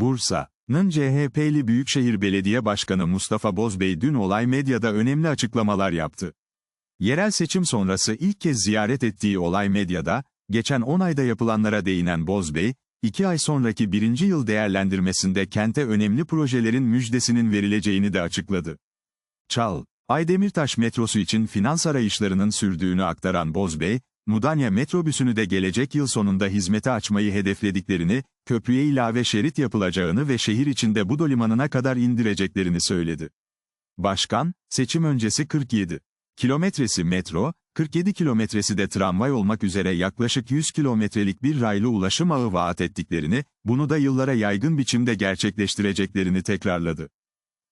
Bursa'nın CHP'li Büyükşehir Belediye Başkanı Mustafa Bozbey dün olay medyada önemli açıklamalar yaptı. Yerel seçim sonrası ilk kez ziyaret ettiği olay medyada, geçen 10 ayda yapılanlara değinen Bozbey, 2 ay sonraki birinci yıl değerlendirmesinde kente önemli projelerin müjdesinin verileceğini de açıkladı. Çal, Aydemirtaş metrosu için finans arayışlarının sürdüğünü aktaran Bozbey, Mudanya metrobüsünü de gelecek yıl sonunda hizmete açmayı hedeflediklerini, köprüye ilave şerit yapılacağını ve şehir içinde Budo limanına kadar indireceklerini söyledi. Başkan, seçim öncesi 47 kilometresi metro, 47 kilometresi de tramvay olmak üzere yaklaşık 100 kilometrelik bir raylı ulaşım ağı vaat ettiklerini, bunu da yıllara yaygın biçimde gerçekleştireceklerini tekrarladı.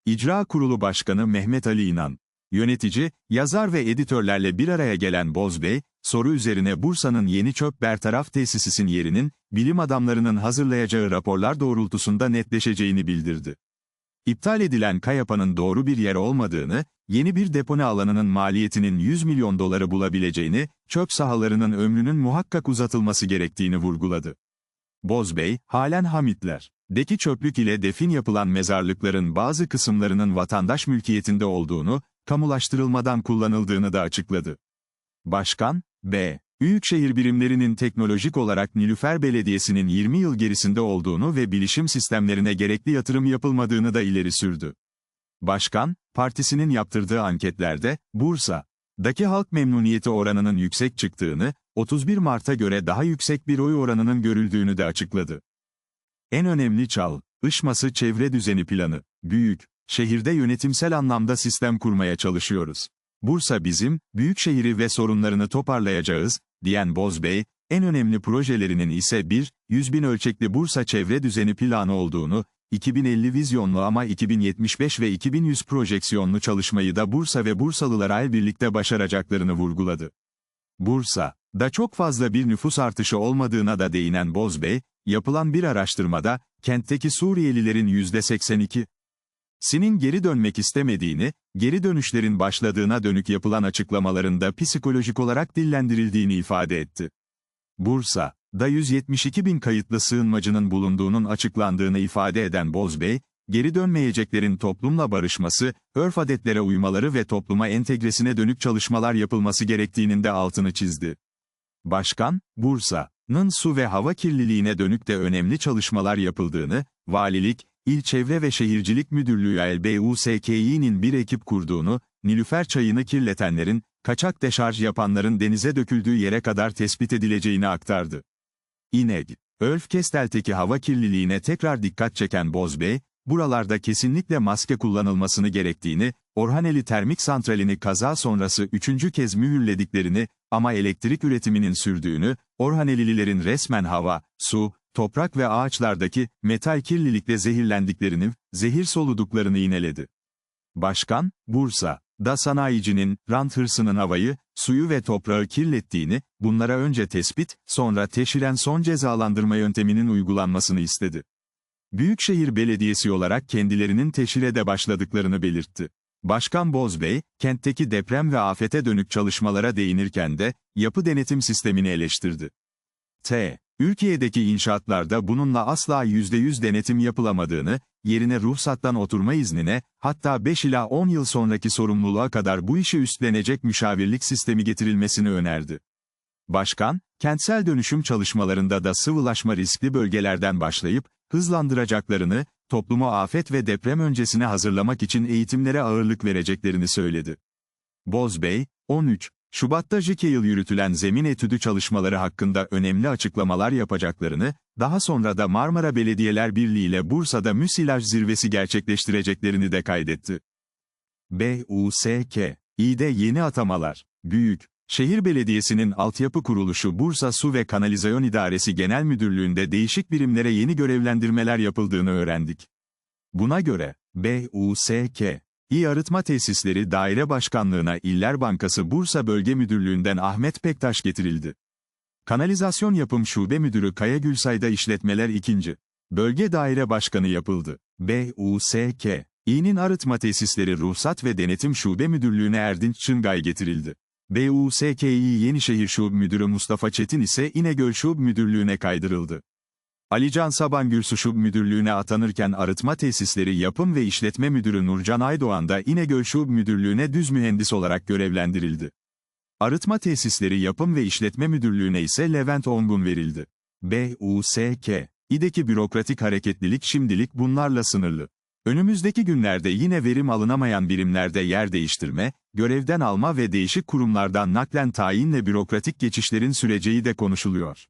İcra Kurulu Başkanı Mehmet Ali İnan, yönetici, yazar ve editörlerle bir araya gelen Bozbey, soru üzerine Bursa'nın yeni çöp bertaraf tesisisin yerinin, bilim adamlarının hazırlayacağı raporlar doğrultusunda netleşeceğini bildirdi. İptal edilen Kayapa'nın doğru bir yer olmadığını, yeni bir depone alanının maliyetinin 100 milyon doları bulabileceğini, çöp sahalarının ömrünün muhakkak uzatılması gerektiğini vurguladı. Bozbey, halen Hamitler, deki çöplük ile defin yapılan mezarlıkların bazı kısımlarının vatandaş mülkiyetinde olduğunu, kamulaştırılmadan kullanıldığını da açıkladı. Başkan, B. Büyükşehir birimlerinin teknolojik olarak Nilüfer Belediyesi'nin 20 yıl gerisinde olduğunu ve bilişim sistemlerine gerekli yatırım yapılmadığını da ileri sürdü. Başkan, partisinin yaptırdığı anketlerde, Bursa'daki halk memnuniyeti oranının yüksek çıktığını, 31 Mart'a göre daha yüksek bir oy oranının görüldüğünü de açıkladı. En önemli çal, ışması çevre düzeni planı, büyük, şehirde yönetimsel anlamda sistem kurmaya çalışıyoruz. Bursa bizim, büyük şehri ve sorunlarını toparlayacağız, diyen Bozbey, en önemli projelerinin ise bir, 100 bin ölçekli Bursa çevre düzeni planı olduğunu, 2050 vizyonlu ama 2075 ve 2100 projeksiyonlu çalışmayı da Bursa ve Bursalılar el birlikte başaracaklarını vurguladı. Bursa, da çok fazla bir nüfus artışı olmadığına da değinen Bozbey, yapılan bir araştırmada, kentteki Suriyelilerin %82, Sinin geri dönmek istemediğini, geri dönüşlerin başladığına dönük yapılan açıklamalarında psikolojik olarak dillendirildiğini ifade etti. Bursa, da 172 bin kayıtlı sığınmacının bulunduğunun açıklandığını ifade eden Bozbey, geri dönmeyeceklerin toplumla barışması, örf adetlere uymaları ve topluma entegresine dönük çalışmalar yapılması gerektiğinin de altını çizdi. Başkan, Bursa'nın su ve hava kirliliğine dönük de önemli çalışmalar yapıldığını, valilik, İl Çevre ve Şehircilik Müdürlüğü LBUSKİ'nin bir ekip kurduğunu, Nilüfer çayını kirletenlerin, kaçak deşarj yapanların denize döküldüğü yere kadar tespit edileceğini aktardı. İneg, Ölf-Kestel'teki hava kirliliğine tekrar dikkat çeken Bozbey, buralarda kesinlikle maske kullanılmasını gerektiğini, Orhaneli Termik Santrali'ni kaza sonrası üçüncü kez mühürlediklerini, ama elektrik üretiminin sürdüğünü, Orhanelililerin resmen hava, su, toprak ve ağaçlardaki metal kirlilikle zehirlendiklerini, zehir soluduklarını ineledi. Başkan, Bursa, da sanayicinin, rant hırsının havayı, suyu ve toprağı kirlettiğini, bunlara önce tespit, sonra teşhiren son cezalandırma yönteminin uygulanmasını istedi. Büyükşehir Belediyesi olarak kendilerinin teşhire de başladıklarını belirtti. Başkan Bozbey, kentteki deprem ve afete dönük çalışmalara değinirken de, yapı denetim sistemini eleştirdi. T. Ülkeyedeki inşaatlarda bununla asla %100 denetim yapılamadığını, yerine ruhsattan oturma iznine, hatta 5 ila 10 yıl sonraki sorumluluğa kadar bu işi üstlenecek müşavirlik sistemi getirilmesini önerdi. Başkan, kentsel dönüşüm çalışmalarında da sıvılaşma riskli bölgelerden başlayıp, hızlandıracaklarını, toplumu afet ve deprem öncesine hazırlamak için eğitimlere ağırlık vereceklerini söyledi. Bozbey, 13, Şubat'ta JIKEYIL yürütülen zemin etüdü çalışmaları hakkında önemli açıklamalar yapacaklarını, daha sonra da Marmara Belediyeler Birliği ile Bursa'da müsilaj zirvesi gerçekleştireceklerini de kaydetti. BUSK, İ'de yeni atamalar, büyük, Şehir Belediyesi'nin altyapı kuruluşu Bursa Su ve Kanalizasyon İdaresi Genel Müdürlüğü'nde değişik birimlere yeni görevlendirmeler yapıldığını öğrendik. Buna göre, BUSK, İ Arıtma Tesisleri Daire Başkanlığına İller Bankası Bursa Bölge Müdürlüğü'nden Ahmet Pektaş getirildi. Kanalizasyon Yapım Şube Müdürü Kaya Gülsay'da işletmeler 2. Bölge Daire Başkanı yapıldı. BUSK, İ'nin Arıtma Tesisleri Ruhsat ve Denetim Şube Müdürlüğü'ne Erdinç Çıngay getirildi. BUSKİ Yenişehir Şube Müdürü Mustafa Çetin ise İnegöl Şube Müdürlüğü'ne kaydırıldı. Alican Sabangül Şub Müdürlüğü'ne atanırken Arıtma Tesisleri Yapım ve İşletme Müdürü Nurcan Aydoğan da İnegöl Şub Müdürlüğü'ne düz mühendis olarak görevlendirildi. Arıtma Tesisleri Yapım ve İşletme Müdürlüğü'ne ise Levent Ongun verildi. B.U.S.K. İdeki bürokratik hareketlilik şimdilik bunlarla sınırlı. Önümüzdeki günlerde yine verim alınamayan birimlerde yer değiştirme, görevden alma ve değişik kurumlardan naklen tayinle bürokratik geçişlerin süreceği de konuşuluyor.